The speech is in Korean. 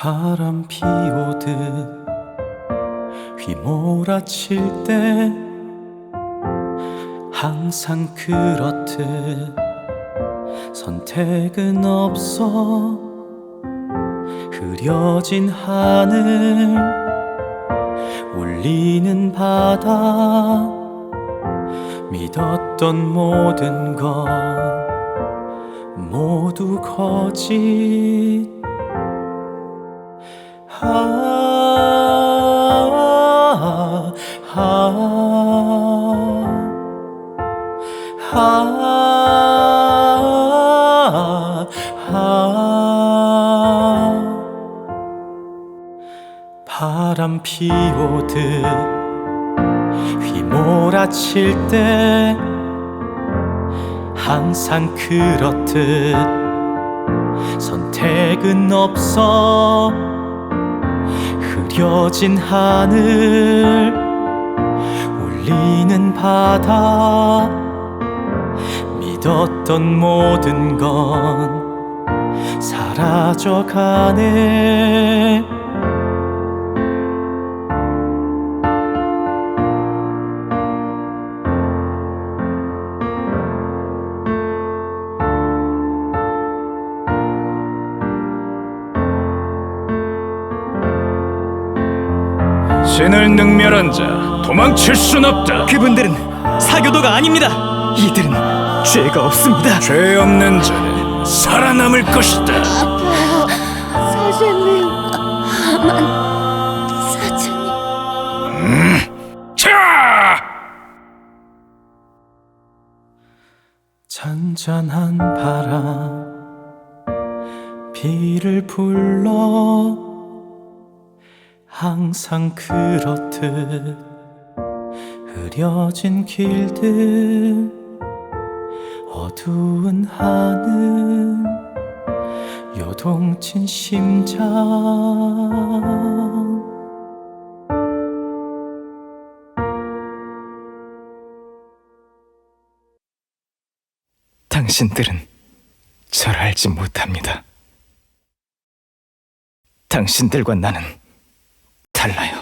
바람 피오듯 휘몰아칠 때 항상 그렇듯 선택은 없어 흐려진 하늘 울리는 바다 믿었던 모든 것 모두 거짓 바람 피오듯 휘몰아칠 때 항상 그렇듯 선택은 없어 흐려진 하늘 울리는 바다 믿었던 모든 건 사라져가네 신을 능멸한 자 도망칠 순 없다 그분들은 사교도가 아닙니다. 이들은 죄가 없습니다. 죄 없는 자는 살아남을 것이다 아파요. 사장님. 아만 사장님. 자! 잔잔한 바람 비를 불러 항상 그렇듯 흐려진 길들 어두운 하늘 요동친 심장 당신들은 절 알지 못합니다. 당신들과 나는 달라요.